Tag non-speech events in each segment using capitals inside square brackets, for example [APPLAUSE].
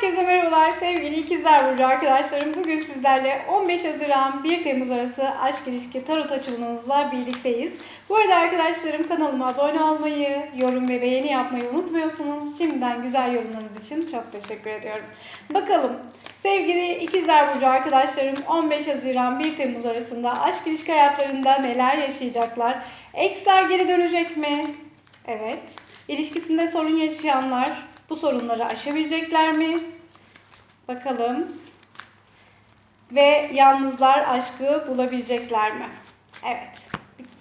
Herkese merhabalar sevgili ikizler burcu arkadaşlarım. Bugün sizlerle 15 Haziran 1 Temmuz arası aşk ilişki tarot açılımınızla birlikteyiz. Bu arada arkadaşlarım kanalıma abone olmayı, yorum ve beğeni yapmayı unutmuyorsunuz. Şimdiden güzel yorumlarınız için çok teşekkür ediyorum. Bakalım sevgili ikizler burcu arkadaşlarım 15 Haziran 1 Temmuz arasında aşk ilişki hayatlarında neler yaşayacaklar? Eksler geri dönecek mi? Evet. İlişkisinde sorun yaşayanlar bu sorunları aşabilecekler mi? Bakalım. Ve yalnızlar aşkı bulabilecekler mi? Evet.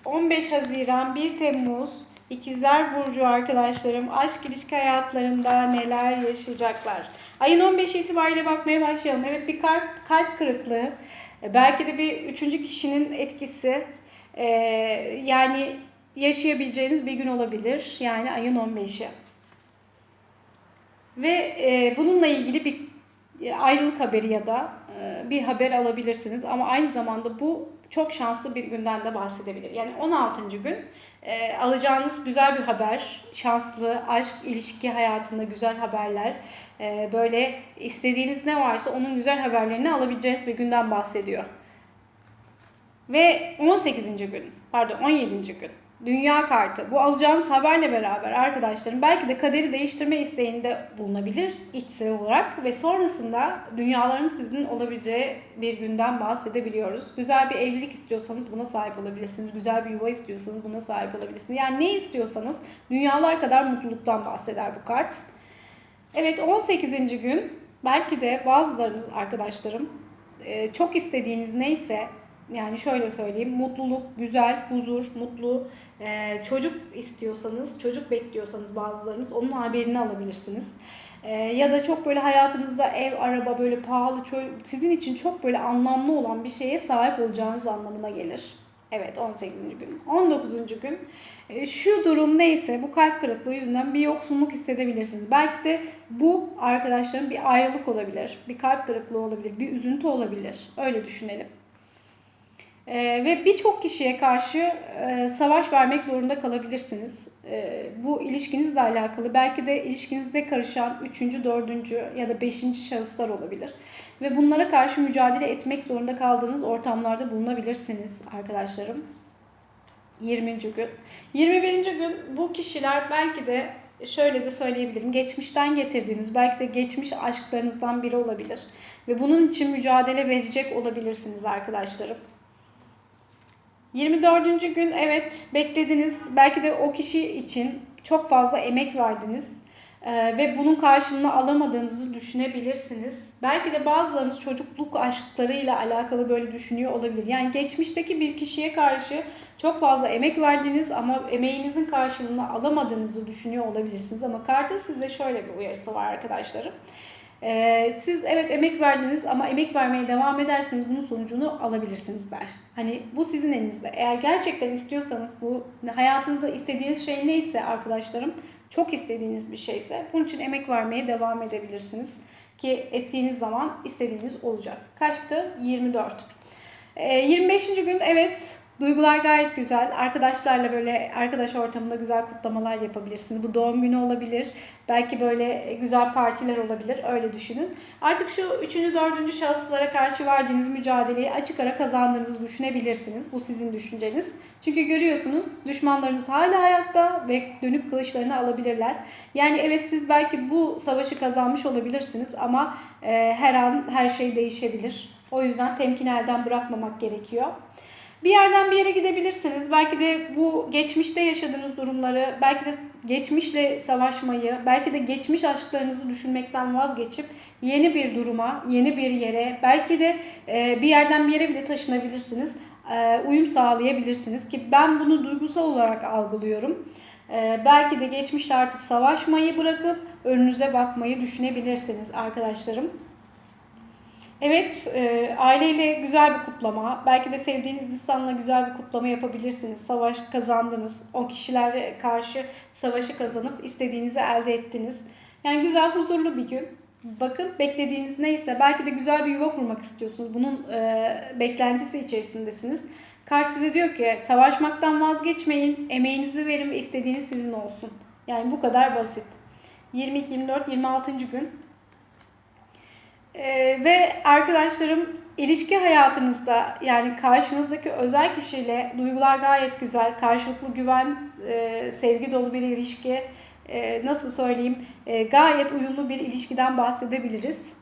15 Haziran 1 Temmuz İkizler Burcu arkadaşlarım aşk ilişki hayatlarında neler yaşayacaklar? Ayın 15 itibariyle bakmaya başlayalım. Evet bir kalp, kalp kırıklığı. E, Belki de bir üçüncü kişinin etkisi. Ee, yani yaşayabileceğiniz bir gün olabilir. Yani ayın 15'i. Ve e, bununla ilgili bir e, ayrılık haberi ya da e, bir haber alabilirsiniz. Ama aynı zamanda bu çok şanslı bir günden de bahsedebilir. Yani 16. gün e, alacağınız güzel bir haber, şanslı, aşk, ilişki hayatında güzel haberler, e, böyle istediğiniz ne varsa onun güzel haberlerini alabileceğiniz bir günden bahsediyor. Ve 18. gün, pardon 17. gün Dünya kartı. Bu alacağınız haberle beraber arkadaşlarım belki de kaderi değiştirme isteğinde bulunabilir içsel olarak ve sonrasında dünyaların sizin olabileceği bir günden bahsedebiliyoruz. Güzel bir evlilik istiyorsanız buna sahip olabilirsiniz. Güzel bir yuva istiyorsanız buna sahip olabilirsiniz. Yani ne istiyorsanız dünyalar kadar mutluluktan bahseder bu kart. Evet 18. gün belki de bazılarınız arkadaşlarım çok istediğiniz neyse yani şöyle söyleyeyim mutluluk, güzel, huzur, mutlu, ee, çocuk istiyorsanız, çocuk bekliyorsanız bazılarınız onun haberini alabilirsiniz. Ee, ya da çok böyle hayatınızda ev, araba böyle pahalı, sizin için çok böyle anlamlı olan bir şeye sahip olacağınız anlamına gelir. Evet 18. gün. 19. gün e, şu durum neyse bu kalp kırıklığı yüzünden bir yoksunluk hissedebilirsiniz. Belki de bu arkadaşların bir ayrılık olabilir, bir kalp kırıklığı olabilir, bir üzüntü olabilir. Öyle düşünelim. Ee, ve birçok kişiye karşı e, savaş vermek zorunda kalabilirsiniz. E, bu ilişkinizle alakalı belki de ilişkinizde karışan üçüncü, dördüncü ya da beşinci şahıslar olabilir. Ve bunlara karşı mücadele etmek zorunda kaldığınız ortamlarda bulunabilirsiniz arkadaşlarım. 20. gün. 21. gün bu kişiler belki de şöyle de söyleyebilirim. Geçmişten getirdiğiniz, belki de geçmiş aşklarınızdan biri olabilir. Ve bunun için mücadele verecek olabilirsiniz arkadaşlarım. 24. gün evet beklediniz. Belki de o kişi için çok fazla emek verdiniz. Ee, ve bunun karşılığını alamadığınızı düşünebilirsiniz. Belki de bazılarınız çocukluk aşklarıyla alakalı böyle düşünüyor olabilir. Yani geçmişteki bir kişiye karşı çok fazla emek verdiniz ama emeğinizin karşılığını alamadığınızı düşünüyor olabilirsiniz. Ama kartın size şöyle bir uyarısı var arkadaşlarım. Ee, siz evet emek verdiniz ama emek vermeye devam ederseniz bunun sonucunu alabilirsiniz der. Hani bu sizin elinizde. Eğer gerçekten istiyorsanız bu hayatınızda istediğiniz şey neyse arkadaşlarım çok istediğiniz bir şeyse bunun için emek vermeye devam edebilirsiniz. Ki ettiğiniz zaman istediğiniz olacak. Kaçtı? 24. Ee, 25. gün evet Duygular gayet güzel. Arkadaşlarla böyle arkadaş ortamında güzel kutlamalar yapabilirsiniz. Bu doğum günü olabilir. Belki böyle güzel partiler olabilir. Öyle düşünün. Artık şu üçüncü, dördüncü şahıslara karşı verdiğiniz mücadeleyi açık ara kazandığınızı düşünebilirsiniz. Bu sizin düşünceniz. Çünkü görüyorsunuz düşmanlarınız hala hayatta ve dönüp kılıçlarını alabilirler. Yani evet siz belki bu savaşı kazanmış olabilirsiniz ama e, her an her şey değişebilir. O yüzden temkin elden bırakmamak gerekiyor. Bir yerden bir yere gidebilirsiniz. Belki de bu geçmişte yaşadığınız durumları, belki de geçmişle savaşmayı, belki de geçmiş aşklarınızı düşünmekten vazgeçip yeni bir duruma, yeni bir yere, belki de e, bir yerden bir yere bile taşınabilirsiniz. E, uyum sağlayabilirsiniz ki ben bunu duygusal olarak algılıyorum. E, belki de geçmişte artık savaşmayı bırakıp önünüze bakmayı düşünebilirsiniz arkadaşlarım. Evet, e, aileyle güzel bir kutlama. Belki de sevdiğiniz insanla güzel bir kutlama yapabilirsiniz. Savaş kazandınız. O kişilere karşı savaşı kazanıp istediğinizi elde ettiniz. Yani güzel, huzurlu bir gün. Bakın beklediğiniz neyse belki de güzel bir yuva kurmak istiyorsunuz. Bunun e, beklentisi içerisindesiniz. Karşı size diyor ki savaşmaktan vazgeçmeyin, emeğinizi verin ve istediğiniz sizin olsun. Yani bu kadar basit. 22, 24, 26. gün Ee, ve arkadaşlarım ilişki hayatınızda yani karşınızdaki özel kişiyle duygular gayet güzel, karşılıklı güven, e, sevgi dolu bir ilişki, e, nasıl söyleyeyim, e, gayet uyumlu bir ilişkiden bahsedebiliriz.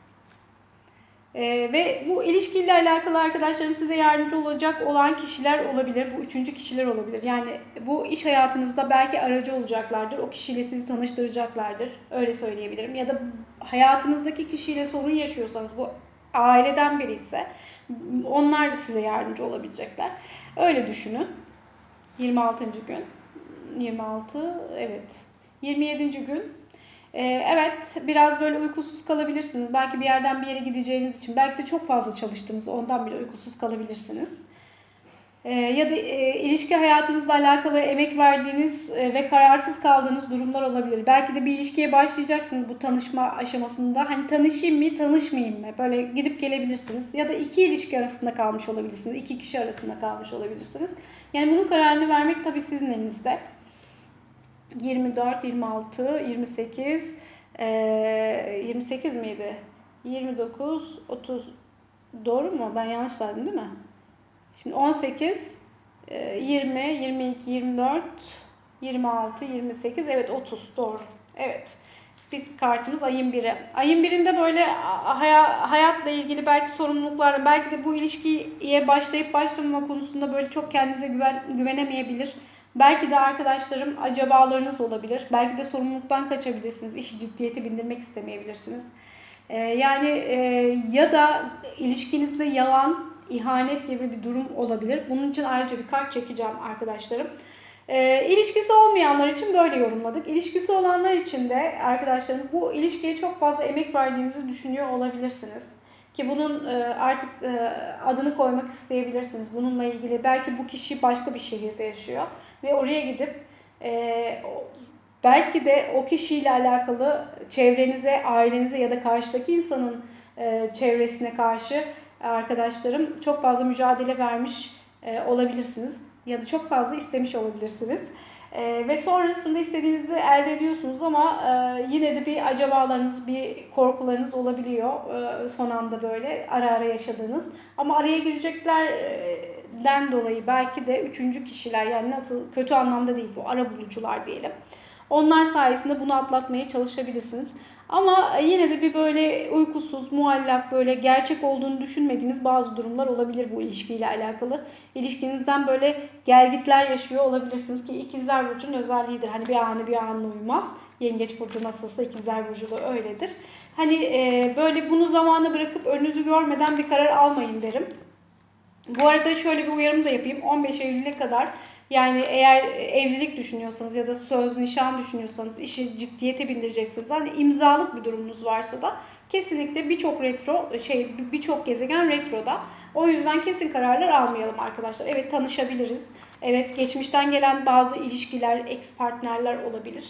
Ee, ve bu ilişkiyle alakalı arkadaşlarım size yardımcı olacak olan kişiler olabilir. Bu üçüncü kişiler olabilir. Yani bu iş hayatınızda belki aracı olacaklardır. O kişiyle sizi tanıştıracaklardır. Öyle söyleyebilirim. Ya da hayatınızdaki kişiyle sorun yaşıyorsanız bu aileden biri ise onlar da size yardımcı olabilecekler. Öyle düşünün. 26. gün. 26 evet. 27. gün ee, evet biraz böyle uykusuz kalabilirsiniz. Belki bir yerden bir yere gideceğiniz için. Belki de çok fazla çalıştınız ondan bile uykusuz kalabilirsiniz. Ee, ya da e, ilişki hayatınızla alakalı emek verdiğiniz e, ve kararsız kaldığınız durumlar olabilir. Belki de bir ilişkiye başlayacaksınız bu tanışma aşamasında. Hani tanışayım mı, tanışmayayım mı? Böyle gidip gelebilirsiniz. Ya da iki ilişki arasında kalmış olabilirsiniz. iki kişi arasında kalmış olabilirsiniz. Yani bunun kararını vermek tabii sizin elinizde. 24, 26, 28, e, 28 miydi? 29, 30 doğru mu? Ben yanlış saydım değil mi? Şimdi 18, e, 20, 22, 24, 26, 28, evet 30 doğru. Evet. Biz kartımız ayın biri. Ayın birinde böyle hayatla ilgili belki sorumluluklar, belki de bu ilişkiye başlayıp başlamama konusunda böyle çok kendinize güven, güvenemeyebilir Belki de arkadaşlarım acabalarınız olabilir. Belki de sorumluluktan kaçabilirsiniz. İş ciddiyeti bindirmek istemeyebilirsiniz. Ee, yani e, ya da ilişkinizde yalan, ihanet gibi bir durum olabilir. Bunun için ayrıca bir kart çekeceğim arkadaşlarım. E, ilişkisi olmayanlar için böyle yorumladık. İlişkisi olanlar için de arkadaşlarım bu ilişkiye çok fazla emek verdiğinizi düşünüyor olabilirsiniz. Ki bunun e, artık e, adını koymak isteyebilirsiniz. Bununla ilgili belki bu kişi başka bir şehirde yaşıyor ve oraya gidip e, belki de o kişiyle alakalı çevrenize, ailenize ya da karşıdaki insanın e, çevresine karşı arkadaşlarım çok fazla mücadele vermiş e, olabilirsiniz ya da çok fazla istemiş olabilirsiniz. E, ve sonrasında istediğinizi elde ediyorsunuz ama e, yine de bir acabalarınız, bir korkularınız olabiliyor e, son anda böyle ara ara yaşadığınız. Ama araya girecekler e, den dolayı belki de üçüncü kişiler yani nasıl kötü anlamda değil bu ara bulucular diyelim. Onlar sayesinde bunu atlatmaya çalışabilirsiniz. Ama yine de bir böyle uykusuz, muallak, böyle gerçek olduğunu düşünmediğiniz bazı durumlar olabilir bu ilişkiyle alakalı. İlişkinizden böyle gelgitler yaşıyor olabilirsiniz ki ikizler burcunun özelliğidir. Hani bir anı bir anla uymaz. Yengeç burcu nasılsa ikizler burcu da öyledir. Hani e, böyle bunu zamana bırakıp önünüzü görmeden bir karar almayın derim. Bu arada şöyle bir uyarım da yapayım. 15 Eylül'e kadar yani eğer evlilik düşünüyorsanız ya da söz, nişan düşünüyorsanız, işi ciddiyete bindireceksiniz. Hani imzalık bir durumunuz varsa da kesinlikle birçok retro şey birçok gezegen retroda. O yüzden kesin kararlar almayalım arkadaşlar. Evet tanışabiliriz. Evet geçmişten gelen bazı ilişkiler, ex partnerler olabilir.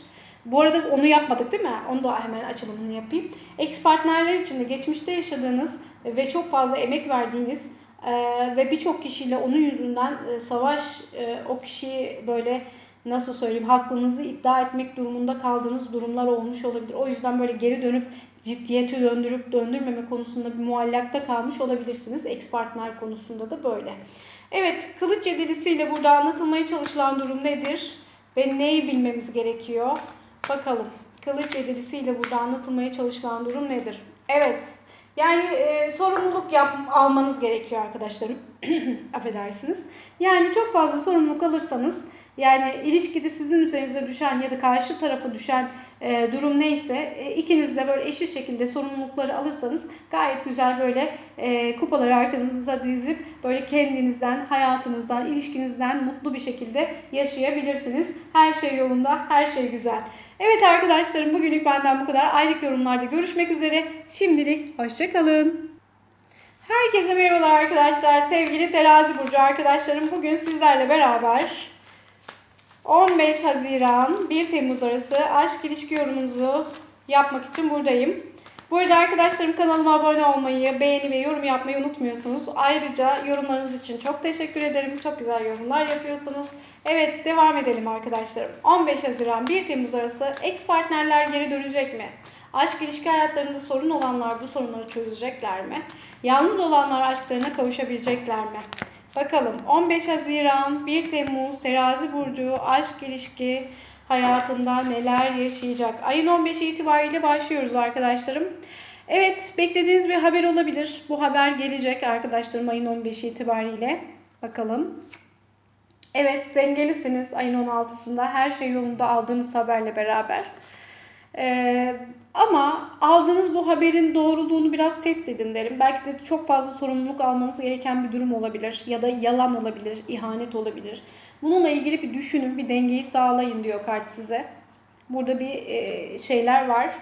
Bu arada onu yapmadık değil mi? Onu da hemen açılımını yapayım. Ex partnerler için de geçmişte yaşadığınız ve çok fazla emek verdiğiniz ee, ve birçok kişiyle onun yüzünden e, savaş e, o kişiyi böyle nasıl söyleyeyim haklınızı iddia etmek durumunda kaldığınız durumlar olmuş olabilir. O yüzden böyle geri dönüp ciddiyeti döndürüp döndürmeme konusunda bir muallakta kalmış olabilirsiniz. Ex partner konusunda da böyle. Evet, kılıç yedilisiyle burada anlatılmaya çalışılan durum nedir? Ve neyi bilmemiz gerekiyor? Bakalım. Kılıç yedilisiyle burada anlatılmaya çalışılan durum nedir? Evet, yani e, sorumluluk yap, almanız gerekiyor arkadaşlarım. [CLEARS THROAT] Affedersiniz. Yani çok fazla sorumluluk alırsanız yani ilişkide sizin üzerinize düşen ya da karşı tarafa düşen e, durum neyse e, ikiniz de böyle eşit şekilde sorumlulukları alırsanız gayet güzel böyle e, kupaları arkanıza dizip böyle kendinizden, hayatınızdan, ilişkinizden mutlu bir şekilde yaşayabilirsiniz. Her şey yolunda, her şey güzel. Evet arkadaşlarım bugünlük benden bu kadar. Aylık yorumlarda görüşmek üzere. Şimdilik hoşçakalın. Herkese merhabalar arkadaşlar. Sevgili terazi burcu arkadaşlarım bugün sizlerle beraber 15 Haziran 1 Temmuz arası aşk ilişki yorumunuzu yapmak için buradayım. Bu arada arkadaşlarım kanalıma abone olmayı, beğeni ve yorum yapmayı unutmuyorsunuz. Ayrıca yorumlarınız için çok teşekkür ederim. Çok güzel yorumlar yapıyorsunuz. Evet devam edelim arkadaşlarım. 15 Haziran 1 Temmuz arası ex partnerler geri dönecek mi? Aşk ilişki hayatlarında sorun olanlar bu sorunları çözecekler mi? Yalnız olanlar aşklarına kavuşabilecekler mi? Bakalım 15 Haziran 1 Temmuz Terazi Burcu aşk ilişki hayatında neler yaşayacak? Ayın 15 itibariyle başlıyoruz arkadaşlarım. Evet beklediğiniz bir haber olabilir. Bu haber gelecek arkadaşlarım ayın 15 itibariyle. Bakalım. Evet dengelisiniz ayın 16'sında. Her şey yolunda aldığınız haberle beraber. Ee, ama aldığınız bu haberin doğruluğunu biraz test edin derim. Belki de çok fazla sorumluluk almanız gereken bir durum olabilir. Ya da yalan olabilir, ihanet olabilir. Bununla ilgili bir düşünün, bir dengeyi sağlayın diyor kart size. Burada bir e, şeyler var.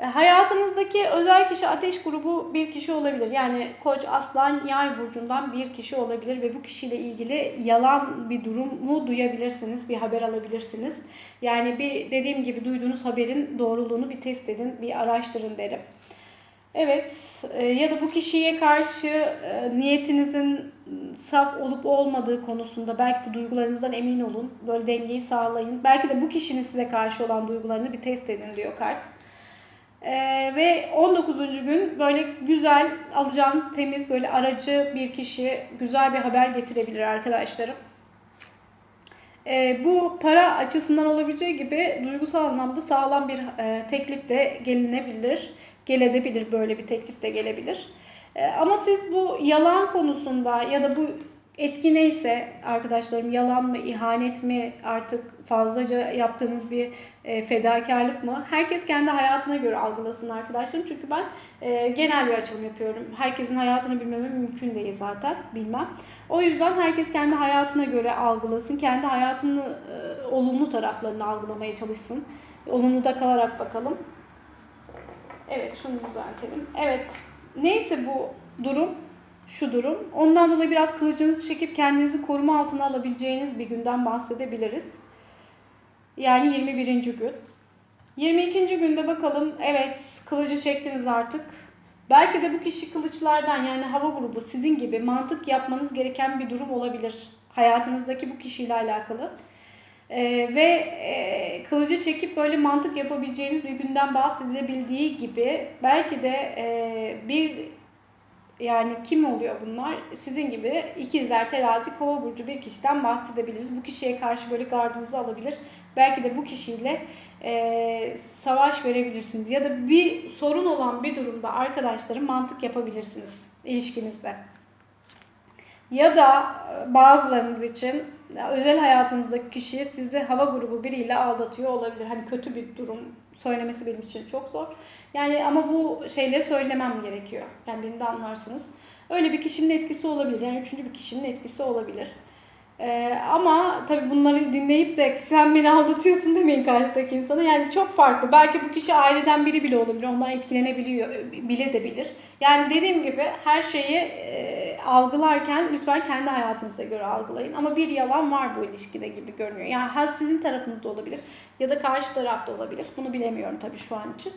E, Hayatınızdaki özel kişi ateş grubu bir kişi olabilir. Yani koç, aslan, yay burcundan bir kişi olabilir ve bu kişiyle ilgili yalan bir durumu duyabilirsiniz, bir haber alabilirsiniz. Yani bir dediğim gibi duyduğunuz haberin doğruluğunu bir test edin, bir araştırın derim. Evet e, ya da bu kişiye karşı e, niyetinizin saf olup olmadığı konusunda belki de duygularınızdan emin olun. Böyle dengeyi sağlayın. Belki de bu kişinin size karşı olan duygularını bir test edin diyor kart. Ee, ve 19. gün böyle güzel alacağınız temiz böyle aracı bir kişi güzel bir haber getirebilir arkadaşlarım. Ee, bu para açısından olabileceği gibi duygusal anlamda sağlam bir e, teklifle gelinebilir. Gelebilir böyle bir teklif de gelebilir. Ee, ama siz bu yalan konusunda ya da bu etki neyse arkadaşlarım yalan mı, ihanet mi artık fazlaca yaptığınız bir e, fedakarlık mı? Herkes kendi hayatına göre algılasın arkadaşlarım. Çünkü ben e, genel bir açılım yapıyorum. Herkesin hayatını bilmeme mümkün değil zaten. Bilmem. O yüzden herkes kendi hayatına göre algılasın. Kendi hayatını e, olumlu taraflarını algılamaya çalışsın. Olumlu da kalarak bakalım. Evet şunu düzeltelim. Evet. Neyse bu durum şu durum. Ondan dolayı biraz kılıcınızı çekip kendinizi koruma altına alabileceğiniz bir günden bahsedebiliriz. Yani 21. gün. 22. günde bakalım evet kılıcı çektiniz artık. Belki de bu kişi kılıçlardan yani hava grubu sizin gibi mantık yapmanız gereken bir durum olabilir. Hayatınızdaki bu kişiyle alakalı. Ee, ve e, kılıcı çekip böyle mantık yapabileceğiniz bir günden bahsedilebildiği gibi belki de e, bir yani kim oluyor bunlar? Sizin gibi ikizler, terazi, kova burcu bir kişiden bahsedebiliriz. Bu kişiye karşı böyle gardınızı alabilir. Belki de bu kişiyle e, savaş verebilirsiniz. Ya da bir sorun olan bir durumda arkadaşlarım mantık yapabilirsiniz ilişkinizde. Ya da bazılarınız için özel hayatınızdaki kişi sizi hava grubu biriyle aldatıyor olabilir. Hani kötü bir durum söylemesi benim için çok zor. Yani ama bu şeyleri söylemem gerekiyor. Yani beni de anlarsınız. Öyle bir kişinin etkisi olabilir. Yani üçüncü bir kişinin etkisi olabilir. Ee, ama tabii bunları dinleyip de sen beni aldatıyorsun demeyin karşıdaki insana. Yani çok farklı. Belki bu kişi aileden biri bile olabilir. Ondan etkilenebiliyor, bile de bilir. Yani dediğim gibi her şeyi e, algılarken lütfen kendi hayatınıza göre algılayın. Ama bir yalan var bu ilişkide gibi görünüyor. Yani ha sizin tarafınızda olabilir ya da karşı tarafta olabilir. Bunu bilemiyorum tabii şu an için.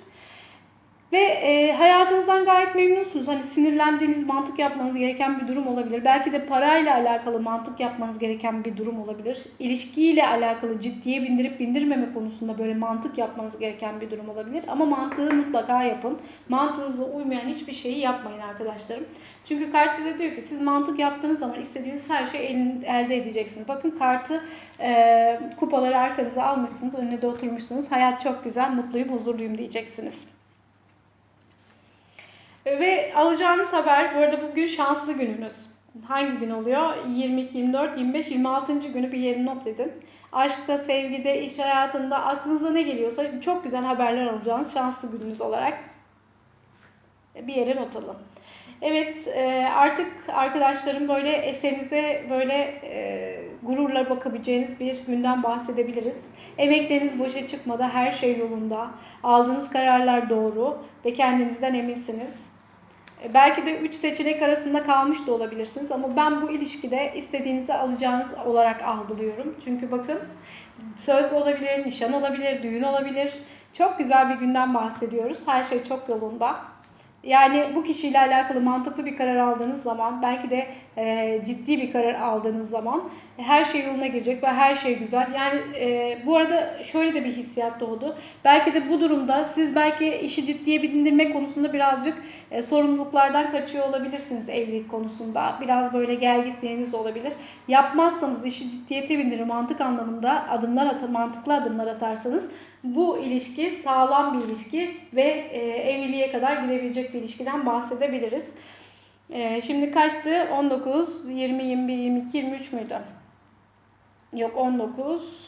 Ve e, hayatınızdan gayet memnunsunuz. Hani sinirlendiğiniz, mantık yapmanız gereken bir durum olabilir. Belki de parayla alakalı mantık yapmanız gereken bir durum olabilir. İlişkiyle alakalı ciddiye bindirip bindirmeme konusunda böyle mantık yapmanız gereken bir durum olabilir. Ama mantığı mutlaka yapın. Mantığınıza uymayan hiçbir şeyi yapmayın arkadaşlarım. Çünkü kart size diyor ki siz mantık yaptığınız zaman istediğiniz her şeyi elin, elde edeceksiniz. Bakın kartı e, kupaları arkanıza almışsınız, önüne de oturmuşsunuz. Hayat çok güzel, mutluyum, huzurluyum diyeceksiniz. Ve alacağınız haber, bu arada bugün şanslı gününüz. Hangi gün oluyor? 22, 24, 25, 26. günü bir yere not edin. Aşkta, sevgide, iş hayatında aklınıza ne geliyorsa çok güzel haberler alacağınız şanslı gününüz olarak bir yere not alın. Evet artık arkadaşlarım böyle eserinize böyle e, gururla bakabileceğiniz bir günden bahsedebiliriz. Emekleriniz boşa çıkmadı, her şey yolunda. Aldığınız kararlar doğru ve kendinizden eminsiniz. E, belki de 3 seçenek arasında kalmış da olabilirsiniz ama ben bu ilişkide istediğinizi alacağınız olarak algılıyorum. Çünkü bakın söz olabilir, nişan olabilir, düğün olabilir. Çok güzel bir günden bahsediyoruz. Her şey çok yolunda. Yani bu kişiyle alakalı mantıklı bir karar aldığınız zaman, belki de e, ciddi bir karar aldığınız zaman her şey yoluna girecek ve her şey güzel. Yani e, bu arada şöyle de bir hissiyat doğdu. Belki de bu durumda siz belki işi ciddiye bindirmek konusunda birazcık e, sorumluluklardan kaçıyor olabilirsiniz evlilik konusunda. Biraz böyle gel gitleriniz olabilir. Yapmazsanız işi ciddiyete bindirir mantık anlamında adımlar at mantıklı adımlar atarsanız bu ilişki sağlam bir ilişki ve e, evliliğe kadar gidebilecek bir ilişkiden bahsedebiliriz. E, şimdi kaçtı? 19, 20, 21, 22, 23 müydü? Yok 19,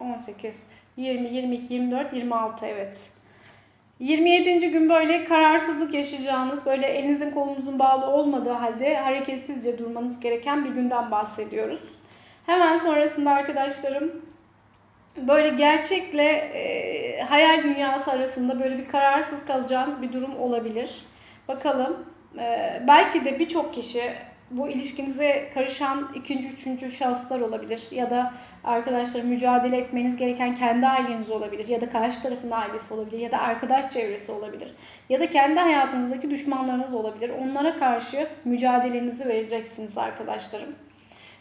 18, 20, 22, 24, 26 evet. 27. gün böyle kararsızlık yaşayacağınız, böyle elinizin kolunuzun bağlı olmadığı halde hareketsizce durmanız gereken bir günden bahsediyoruz. Hemen sonrasında arkadaşlarım böyle gerçekle e, hayal dünyası arasında böyle bir kararsız kalacağınız bir durum olabilir. Bakalım. E, belki de birçok kişi bu ilişkinize karışan ikinci, üçüncü şahıslar olabilir. Ya da arkadaşlar mücadele etmeniz gereken kendi aileniz olabilir. Ya da karşı tarafın ailesi olabilir. Ya da arkadaş çevresi olabilir. Ya da kendi hayatınızdaki düşmanlarınız olabilir. Onlara karşı mücadelenizi vereceksiniz arkadaşlarım.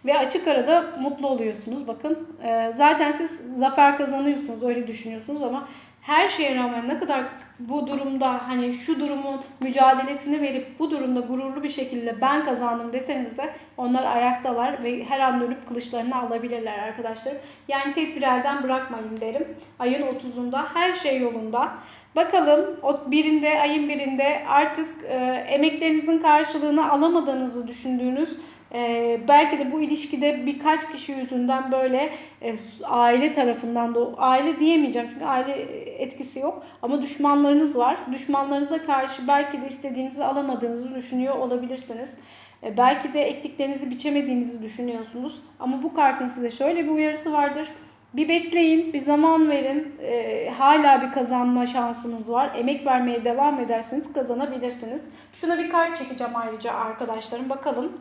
Ve açık arada mutlu oluyorsunuz. Bakın zaten siz zafer kazanıyorsunuz öyle düşünüyorsunuz ama her şeye rağmen ne kadar bu durumda hani şu durumun mücadelesini verip bu durumda gururlu bir şekilde ben kazandım deseniz de onlar ayaktalar ve her an dönüp kılıçlarını alabilirler arkadaşlar. Yani tedbir elden bırakmayın derim. Ayın 30'unda her şey yolunda. Bakalım o birinde ayın birinde artık e, emeklerinizin karşılığını alamadığınızı düşündüğünüz ee, belki de bu ilişkide birkaç kişi yüzünden böyle e, aile tarafından da aile diyemeyeceğim çünkü aile etkisi yok ama düşmanlarınız var. Düşmanlarınıza karşı belki de istediğinizi alamadığınızı düşünüyor olabilirsiniz. E, belki de ektiklerinizi biçemediğinizi düşünüyorsunuz. Ama bu kartın size şöyle bir uyarısı vardır. Bir bekleyin, bir zaman verin. E, hala bir kazanma şansınız var. Emek vermeye devam ederseniz kazanabilirsiniz. Şuna bir kart çekeceğim ayrıca arkadaşlarım. Bakalım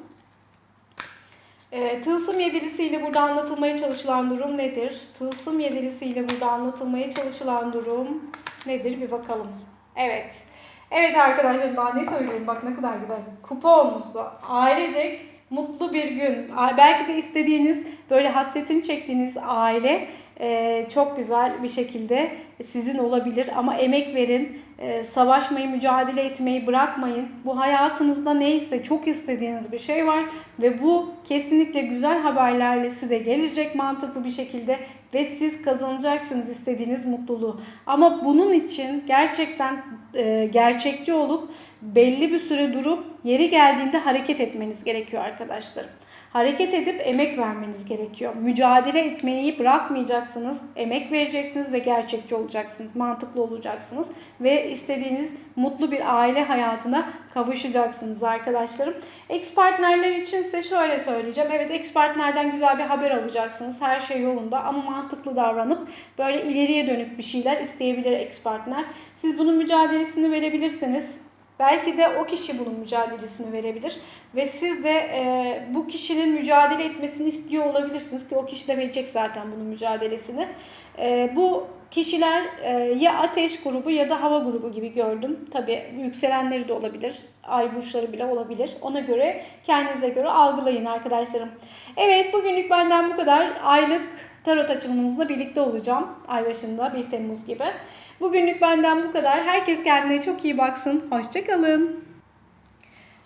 e, tılsım yedilisiyle burada anlatılmaya çalışılan durum nedir? Tılsım yedilisiyle burada anlatılmaya çalışılan durum nedir? Bir bakalım. Evet. Evet arkadaşlar daha ne söyleyeyim bak ne kadar güzel. Kupa olmuşsu. Ailecek mutlu bir gün. Belki de istediğiniz böyle hasretini çektiğiniz aile e, çok güzel bir şekilde sizin olabilir ama emek verin, e, savaşmayı, mücadele etmeyi bırakmayın. Bu hayatınızda neyse çok istediğiniz bir şey var ve bu kesinlikle güzel haberlerle size gelecek mantıklı bir şekilde ve siz kazanacaksınız istediğiniz mutluluğu. Ama bunun için gerçekten e, gerçekçi olup belli bir süre durup yeri geldiğinde hareket etmeniz gerekiyor arkadaşlarım. Hareket edip emek vermeniz gerekiyor. Mücadele etmeyi bırakmayacaksınız. Emek vereceksiniz ve gerçekçi olacaksınız. Mantıklı olacaksınız. Ve istediğiniz mutlu bir aile hayatına kavuşacaksınız arkadaşlarım. Ex partnerler için ise şöyle söyleyeceğim. Evet ex partnerden güzel bir haber alacaksınız. Her şey yolunda ama mantıklı davranıp böyle ileriye dönük bir şeyler isteyebilir ex partner. Siz bunun mücadelesini verebilirsiniz Belki de o kişi bunun mücadelesini verebilir ve siz de e, bu kişinin mücadele etmesini istiyor olabilirsiniz ki o kişi de verecek zaten bunun mücadelesini. E, bu kişiler e, ya ateş grubu ya da hava grubu gibi gördüm. Tabi yükselenleri de olabilir, ay burçları bile olabilir. Ona göre kendinize göre algılayın arkadaşlarım. Evet bugünlük benden bu kadar. Aylık tarot açılımınızla birlikte olacağım ay başında 1 Temmuz gibi. Bugünlük benden bu kadar. Herkes kendine çok iyi baksın. Hoşçakalın.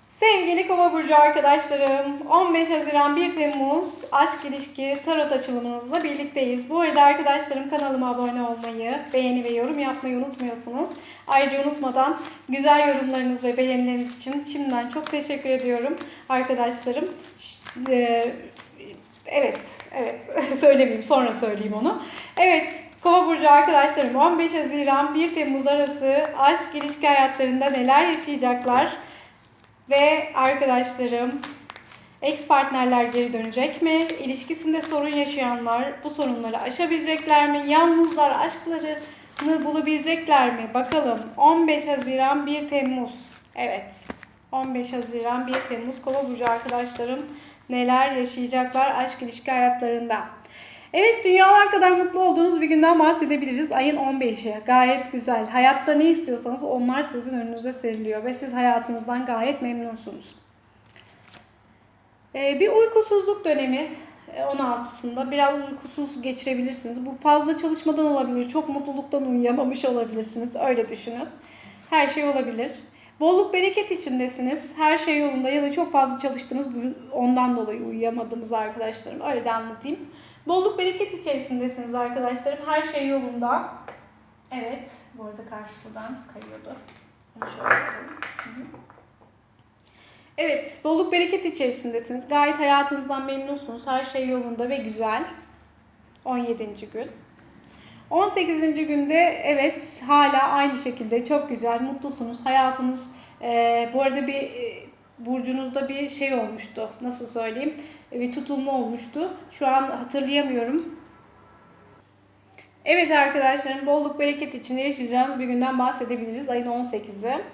Sevgili Kova Burcu arkadaşlarım, 15 Haziran 1 Temmuz aşk ilişki tarot açılımınızla birlikteyiz. Bu arada arkadaşlarım kanalıma abone olmayı, beğeni ve yorum yapmayı unutmuyorsunuz. Ayrıca unutmadan güzel yorumlarınız ve beğenileriniz için şimdiden çok teşekkür ediyorum arkadaşlarım. E, evet, evet [LAUGHS] söylemeyeyim sonra söyleyeyim onu. Evet, Kova burcu arkadaşlarım 15 Haziran 1 Temmuz arası aşk ilişki hayatlarında neler yaşayacaklar? Ve arkadaşlarım ex partnerler geri dönecek mi? İlişkisinde sorun yaşayanlar bu sorunları aşabilecekler mi? Yalnızlar aşklarını bulabilecekler mi? Bakalım 15 Haziran 1 Temmuz. Evet 15 Haziran 1 Temmuz Kova burcu arkadaşlarım neler yaşayacaklar aşk ilişki hayatlarında? Evet dünyalar kadar mutlu olduğunuz bir günden bahsedebiliriz. Ayın 15'i. Gayet güzel. Hayatta ne istiyorsanız onlar sizin önünüze seriliyor ve siz hayatınızdan gayet memnunsunuz. Ee, bir uykusuzluk dönemi 16'sında biraz uykusuz geçirebilirsiniz. Bu fazla çalışmadan olabilir. Çok mutluluktan uyuyamamış olabilirsiniz. Öyle düşünün. Her şey olabilir. Bolluk bereket içindesiniz. Her şey yolunda ya da çok fazla çalıştınız. Ondan dolayı uyuyamadınız arkadaşlarım. Öyle de anlatayım. Bolluk bereket içerisindesiniz arkadaşlarım. Her şey yolunda. Evet. Bu arada karşıdan kayıyordu. Evet. Bolluk bereket içerisindesiniz. Gayet hayatınızdan memnunsunuz. Her şey yolunda ve güzel. 17. gün. 18. günde evet hala aynı şekilde çok güzel, mutlusunuz. Hayatınız e, bu arada bir e, burcunuzda bir şey olmuştu. Nasıl söyleyeyim? E, bir tutulma olmuştu. Şu an hatırlayamıyorum. Evet arkadaşlarım bolluk bereket içinde yaşayacağınız bir günden bahsedebiliriz. Ayın 18'i.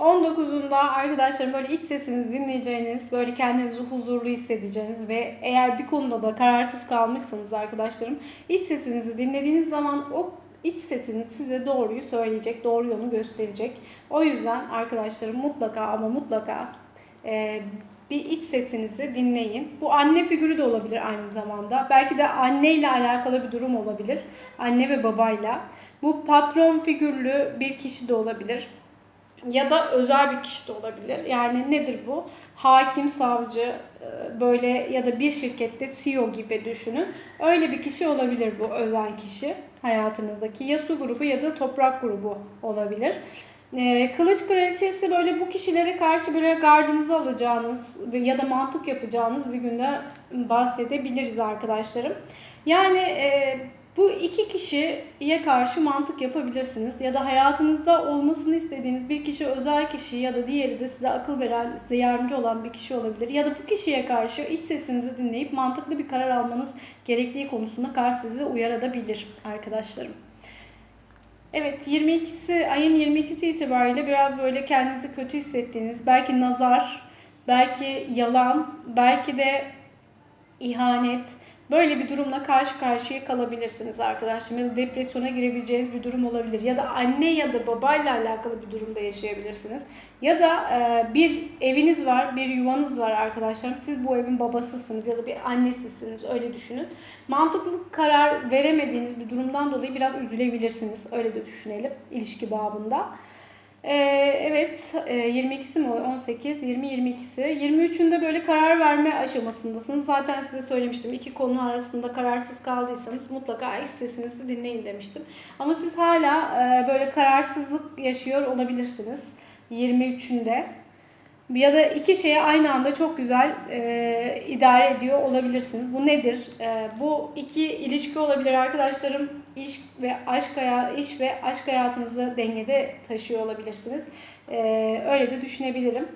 19'unda arkadaşlarım böyle iç sesinizi dinleyeceğiniz, böyle kendinizi huzurlu hissedeceğiniz ve eğer bir konuda da kararsız kalmışsanız arkadaşlarım iç sesinizi dinlediğiniz zaman o iç sesiniz size doğruyu söyleyecek, doğru yolu gösterecek. O yüzden arkadaşlarım mutlaka ama mutlaka e, bir iç sesinizi dinleyin. Bu anne figürü de olabilir aynı zamanda. Belki de anne ile alakalı bir durum olabilir. Anne ve babayla. Bu patron figürlü bir kişi de olabilir ya da özel bir kişi de olabilir. Yani nedir bu? Hakim, savcı e, böyle ya da bir şirkette CEO gibi düşünün. Öyle bir kişi olabilir bu özel kişi hayatınızdaki. Ya su grubu ya da toprak grubu olabilir. E, kılıç kraliçesi böyle bu kişilere karşı böyle gardınızı alacağınız ya da mantık yapacağınız bir günde bahsedebiliriz arkadaşlarım. Yani e, bu iki kişiye karşı mantık yapabilirsiniz. Ya da hayatınızda olmasını istediğiniz bir kişi özel kişi ya da diğeri de size akıl veren, size yardımcı olan bir kişi olabilir. Ya da bu kişiye karşı iç sesinizi dinleyip mantıklı bir karar almanız gerektiği konusunda karşı sizi uyarabilir arkadaşlarım. Evet 22'si ayın 22'si itibariyle biraz böyle kendinizi kötü hissettiğiniz, belki nazar, belki yalan, belki de ihanet, Böyle bir durumla karşı karşıya kalabilirsiniz arkadaşlar. Ya da depresyona girebileceğiniz bir durum olabilir. Ya da anne ya da babayla alakalı bir durumda yaşayabilirsiniz. Ya da e, bir eviniz var, bir yuvanız var arkadaşlarım. Siz bu evin babasısınız ya da bir annesisiniz öyle düşünün. Mantıklı karar veremediğiniz bir durumdan dolayı biraz üzülebilirsiniz. Öyle de düşünelim ilişki babında. Ee, evet e, 22'si mi 18, 20, 22'si. 23'ünde böyle karar verme aşamasındasınız. Zaten size söylemiştim iki konu arasında kararsız kaldıysanız mutlaka iç sesinizi dinleyin demiştim. Ama siz hala e, böyle kararsızlık yaşıyor olabilirsiniz 23'ünde ya da iki şeye aynı anda çok güzel e, idare ediyor olabilirsiniz. Bu nedir? E, bu iki ilişki olabilir arkadaşlarım. İş ve aşk hayat, iş ve aşk hayatınızı dengede taşıyor olabilirsiniz. E, öyle de düşünebilirim.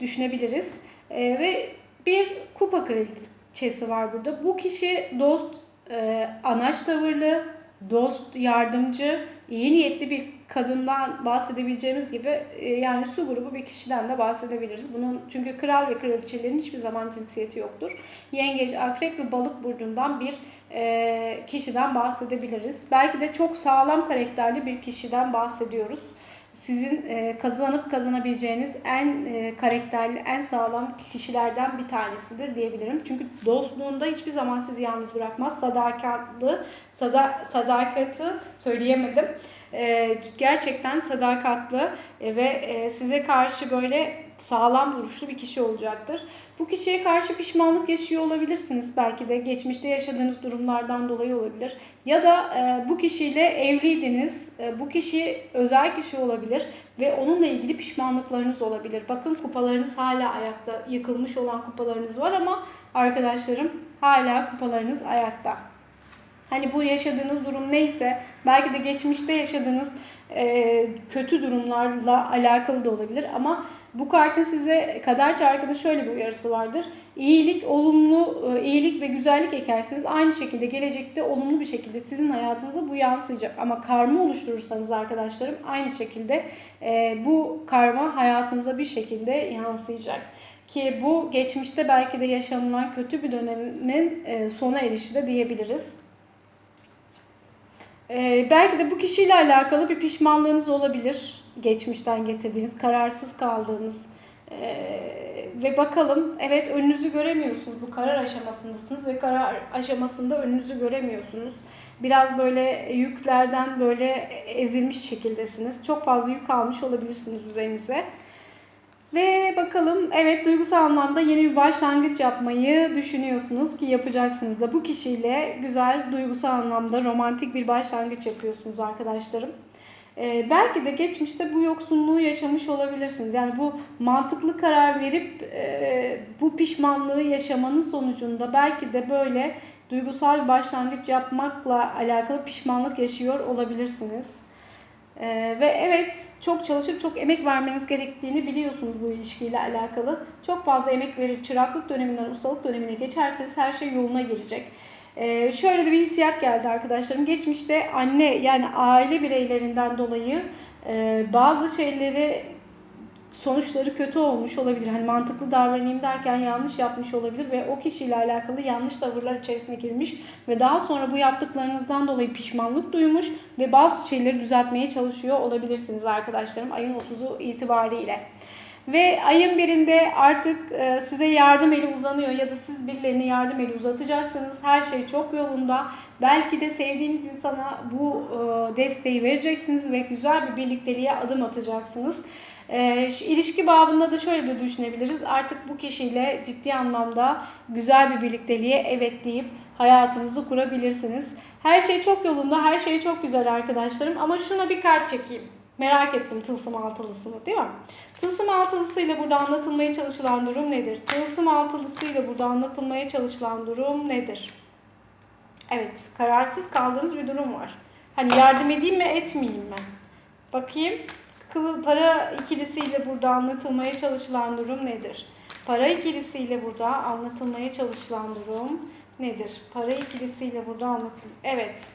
Düşünebiliriz. E, ve bir kupa kraliçesi var burada. Bu kişi dost, e, anaç tavırlı, dost, yardımcı, iyi niyetli bir kadından bahsedebileceğimiz gibi e, yani su grubu bir kişiden de bahsedebiliriz. Bunun çünkü kral ve kraliçelerin hiçbir zaman cinsiyeti yoktur. Yengeç, akrep ve balık burcundan bir e, kişiden bahsedebiliriz. Belki de çok sağlam karakterli bir kişiden bahsediyoruz sizin e, kazanıp kazanabileceğiniz en e, karakterli, en sağlam kişilerden bir tanesidir diyebilirim. Çünkü dostluğunda hiçbir zaman sizi yalnız bırakmaz. Sadakatli, sada, sadakati söyleyemedim. E, gerçekten sadakatli e, ve size karşı böyle sağlam duruşlu bir kişi olacaktır. Bu kişiye karşı pişmanlık yaşıyor olabilirsiniz. Belki de geçmişte yaşadığınız durumlardan dolayı olabilir. Ya da e, bu kişiyle evliydiniz. E, bu kişi özel kişi olabilir ve onunla ilgili pişmanlıklarınız olabilir. Bakın kupalarınız hala ayakta. Yıkılmış olan kupalarınız var ama arkadaşlarım hala kupalarınız ayakta. Hani bu yaşadığınız durum neyse belki de geçmişte yaşadığınız e, kötü durumlarla alakalı da olabilir ama bu kartın size kader arkada şöyle bir uyarısı vardır. İyilik, olumlu, e, iyilik ve güzellik ekerseniz aynı şekilde gelecekte olumlu bir şekilde sizin hayatınıza bu yansıyacak. Ama karma oluşturursanız arkadaşlarım aynı şekilde e, bu karma hayatınıza bir şekilde yansıyacak. Ki bu geçmişte belki de yaşanılan kötü bir dönemin e, sona erişi de diyebiliriz. Ee, belki de bu kişiyle alakalı bir pişmanlığınız olabilir. Geçmişten getirdiğiniz, kararsız kaldığınız. Ee, ve bakalım evet önünüzü göremiyorsunuz. Bu karar aşamasındasınız ve karar aşamasında önünüzü göremiyorsunuz. Biraz böyle yüklerden böyle ezilmiş şekildesiniz. Çok fazla yük almış olabilirsiniz üzerinize. Ve bakalım evet duygusal anlamda yeni bir başlangıç yapmayı düşünüyorsunuz ki yapacaksınız da bu kişiyle güzel duygusal anlamda romantik bir başlangıç yapıyorsunuz arkadaşlarım. Ee, belki de geçmişte bu yoksunluğu yaşamış olabilirsiniz. Yani bu mantıklı karar verip e, bu pişmanlığı yaşamanın sonucunda belki de böyle duygusal bir başlangıç yapmakla alakalı pişmanlık yaşıyor olabilirsiniz. Ee, ve evet çok çalışıp çok emek vermeniz gerektiğini biliyorsunuz bu ilişkiyle alakalı. Çok fazla emek verip çıraklık döneminden ustalık dönemine geçerseniz her şey yoluna girecek. Ee, şöyle de bir hissiyat geldi arkadaşlarım. Geçmişte anne yani aile bireylerinden dolayı e, bazı şeyleri sonuçları kötü olmuş olabilir. Hani mantıklı davranayım derken yanlış yapmış olabilir ve o kişiyle alakalı yanlış tavırlar içerisine girmiş ve daha sonra bu yaptıklarınızdan dolayı pişmanlık duymuş ve bazı şeyleri düzeltmeye çalışıyor olabilirsiniz arkadaşlarım ayın 30'u itibariyle. Ve ayın birinde artık e, size yardım eli uzanıyor ya da siz birilerine yardım eli uzatacaksınız. Her şey çok yolunda. Belki de sevdiğiniz insana bu e, desteği vereceksiniz ve güzel bir birlikteliğe adım atacaksınız. E, ilişki babında da şöyle de düşünebiliriz. Artık bu kişiyle ciddi anlamda güzel bir birlikteliğe evet deyip hayatınızı kurabilirsiniz. Her şey çok yolunda, her şey çok güzel arkadaşlarım. Ama şuna bir kart çekeyim. Merak ettim tılsım altılısını değil mi? Tılsım altılısıyla burada anlatılmaya çalışılan durum nedir? Tılsım altılısıyla burada anlatılmaya çalışılan durum nedir? Evet, kararsız kaldığınız bir durum var. Hani yardım edeyim mi, etmeyeyim mi? Bakayım. Kılı, para ikilisiyle burada anlatılmaya çalışılan durum nedir? Para ikilisiyle burada anlatılmaya çalışılan durum nedir? Para ikilisiyle burada anlatılıyor. Evet.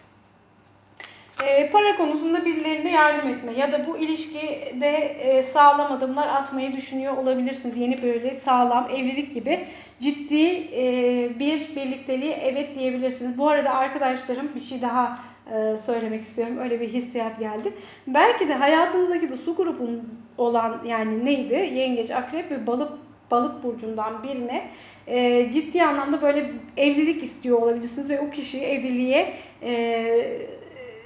E, para konusunda birilerine yardım etme ya da bu ilişkide e, sağlam adımlar atmayı düşünüyor olabilirsiniz. Yeni böyle sağlam evlilik gibi ciddi e, bir birlikteliğe evet diyebilirsiniz. Bu arada arkadaşlarım bir şey daha söylemek istiyorum. Öyle bir hissiyat geldi. Belki de hayatınızdaki bu su grubun olan yani neydi? Yengeç, akrep ve balık balık burcundan birine e, ciddi anlamda böyle evlilik istiyor olabilirsiniz ve o kişiyi evliliğe e,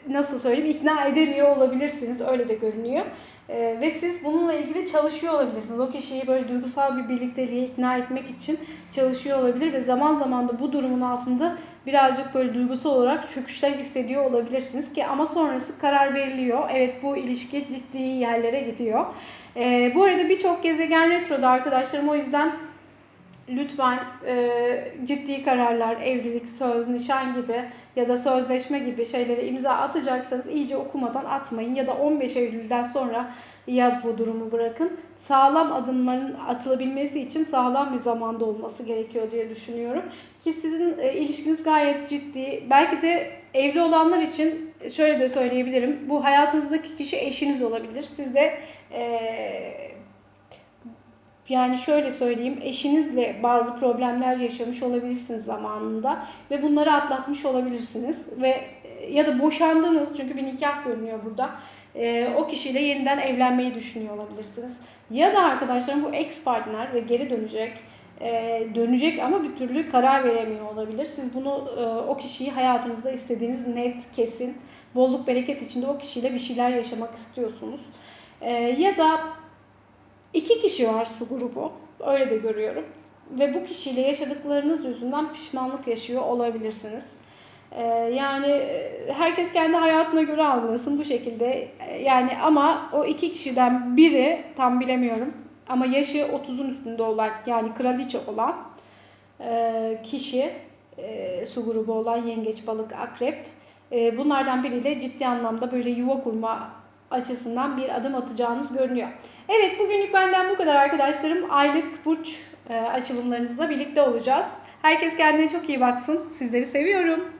nasıl söyleyeyim ikna edemiyor olabilirsiniz. Öyle de görünüyor. Ee, ve siz bununla ilgili çalışıyor olabilirsiniz. O kişiyi böyle duygusal bir birlikteliğe ikna etmek için çalışıyor olabilir ve zaman zaman da bu durumun altında birazcık böyle duygusal olarak çöküşler hissediyor olabilirsiniz ki ama sonrası karar veriliyor. Evet bu ilişki ciddi yerlere gidiyor. Ee, bu arada birçok gezegen retroda arkadaşlarım o yüzden lütfen e, ciddi kararlar, evlilik, söz, nişan gibi ya da sözleşme gibi şeylere imza atacaksanız iyice okumadan atmayın ya da 15 Eylül'den sonra ya bu durumu bırakın. Sağlam adımların atılabilmesi için sağlam bir zamanda olması gerekiyor diye düşünüyorum. Ki sizin e, ilişkiniz gayet ciddi. Belki de evli olanlar için şöyle de söyleyebilirim. Bu hayatınızdaki kişi eşiniz olabilir. Siz de e, yani şöyle söyleyeyim, eşinizle bazı problemler yaşamış olabilirsiniz zamanında ve bunları atlatmış olabilirsiniz ve ya da boşandınız çünkü bir nikah görünüyor burada. E, o kişiyle yeniden evlenmeyi düşünüyor olabilirsiniz. Ya da arkadaşlarım bu ex partner ve geri dönecek e, dönecek ama bir türlü karar veremiyor olabilir. Siz bunu e, o kişiyi hayatınızda istediğiniz net, kesin, bolluk bereket içinde o kişiyle bir şeyler yaşamak istiyorsunuz. E, ya da İki kişi var su grubu. Öyle de görüyorum. Ve bu kişiyle yaşadıklarınız yüzünden pişmanlık yaşıyor olabilirsiniz. Ee, yani e, herkes kendi hayatına göre algılasın bu şekilde. Ee, yani ama o iki kişiden biri tam bilemiyorum ama yaşı 30'un üstünde olan yani kraliçe olan e, kişi e, su grubu olan yengeç, balık, akrep bunlardan biriyle ciddi anlamda böyle yuva kurma açısından bir adım atacağınız görünüyor. Evet bugünlük benden bu kadar arkadaşlarım. Aylık burç e, açılımlarınızla birlikte olacağız. Herkes kendine çok iyi baksın. Sizleri seviyorum.